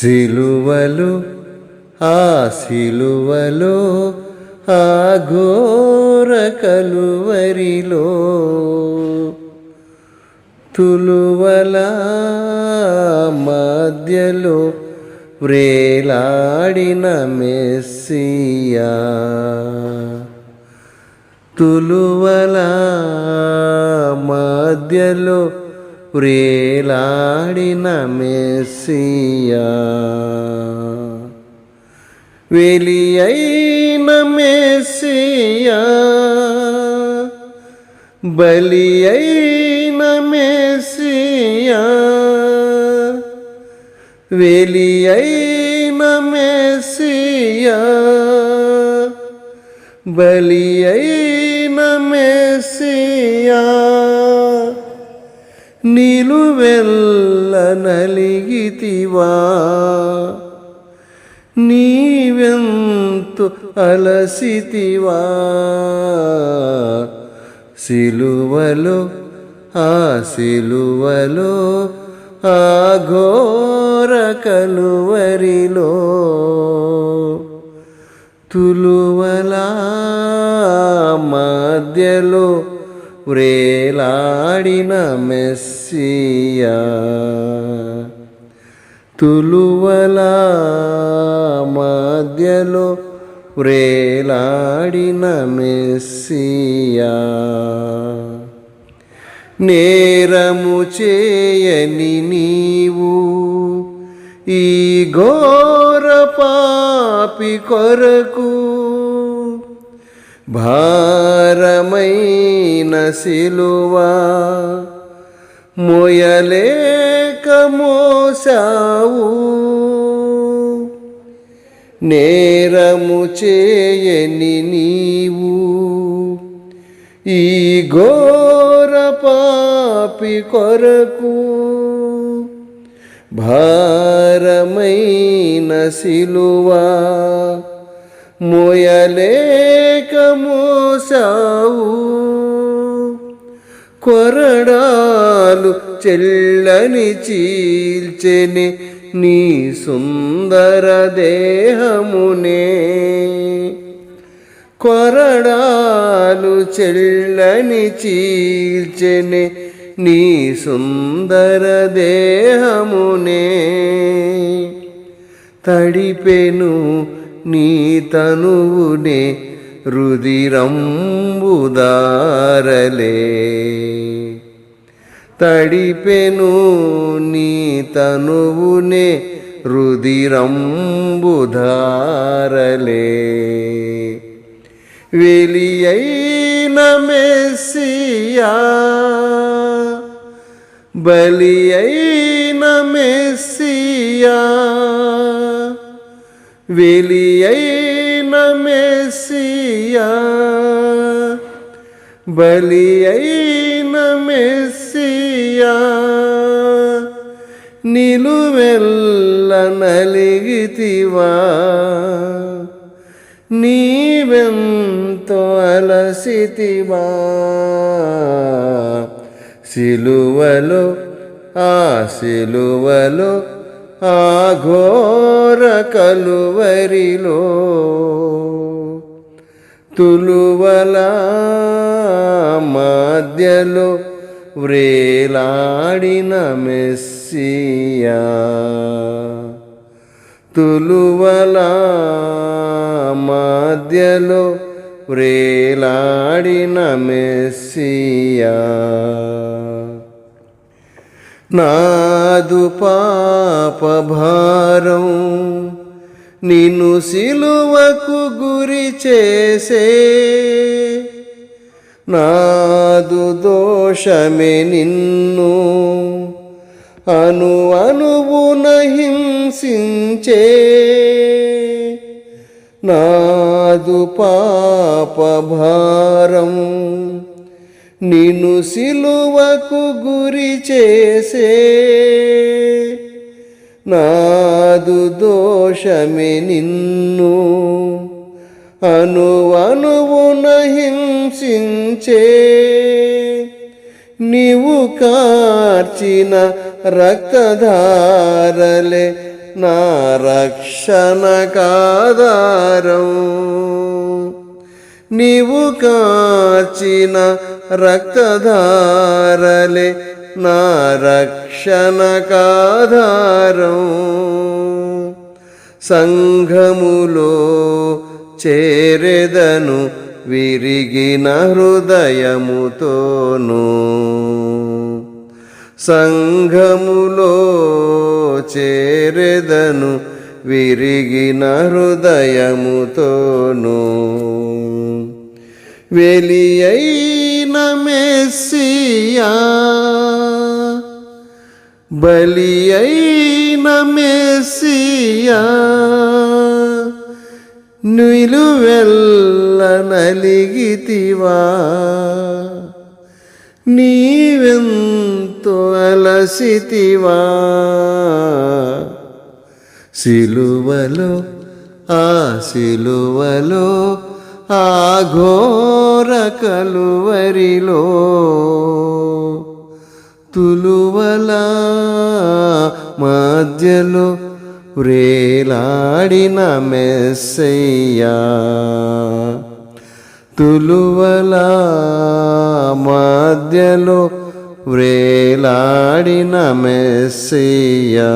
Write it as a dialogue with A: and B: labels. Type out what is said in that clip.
A: సిలువలు ఆ సిలువలో ఆ ఘోర కలువరిలో. తులువల మధ్యలో వ్రేలాడిన మెస్సియా. తులువల మధ్యలో ప్రేలాడిన మెస్సియా. వెలి అయిన మెస్సియా. బలి అయిన మెస్సియా. వెలి అయిన మెస్సియా. బలి అయిన మెస్సియా. నిలువెల్ల నలిగితివా? నీవెంతు అలసితివా? సిలువలో ఆ సిలువలో ఆ ఘోర కలువరిలో తులువలా మధ్యలో వ్రేలాడిన మెస్సియా. తులువల మధ్యలో వ్రేలాడిన మెస్సియా. నేరము చేయని నీవు ఈ ఘోర పాపి కొరకు భారమై భారమైన సిలువా మొయలేక మోసావు నేరము చేయని నీవు. ఈ ఘోర పాపి కొరకు భారమైన సిలువా మొయలేక మోసావు కొరడాలు చెల్లని చీల్చెని నీ సుందర దేహమునే. కొరడాలు చెల్లని చీల్చెని నీ సుందర దేహమునే. తడిపెను నీ తనువునే రుదిరంబుదారలే తడిపెను నీ తనువునే రుదిరంబుధారలే వెలియైన మెస్సియా బలియైన మెస్సియా వెలియైన మెస్సియా బలియైన అయిన మెస్సియా నిలువెల్ల నలిగితివా. నీవెంతో అలసితివా. సిలువలో ఆ సిలువలో ఆ ఘోర కలువరిలో. తులువల మాధ్యలో వ్రేలాడిన మెస్సియా. తులువల మధ్యలో వ్రేలాడిన మెస్సియా. నాదు పాప భారం నిన్ను సిలువకు గురి చేసే నాదు దోషమే నిన్ను అను అనువున హింసించే. నాదు పాపభారం నిను నిన్ను సిలువకు గురి చేసే. నాదు దోషమే నిన్ను అనువనువున హింసించే నీవు కార్చిన రక్తధారలే నా రక్షణ కాదారం. నీవు కాచిన రక్తధారలే నా రక్షణ కాధారం సంఘములో చేరెదను విరిగిన హృదయముతోను. సంఘములో చేరెదను విరిగిన హృదయముతోను. వెలియైన మెస్సియా బలి మెస్సియా నిలువెల్ల నలిగితివా? నీవెంతో అలసితివా? సిలువలో ఆ సిలువలో ఆ ఘోర కలువరిలో తులువల మధ్యలో వ్రేలాడిన మెస్సయ్యా తులువల మధ్యలో వ్రేలాడిన మెస్సయ్యా.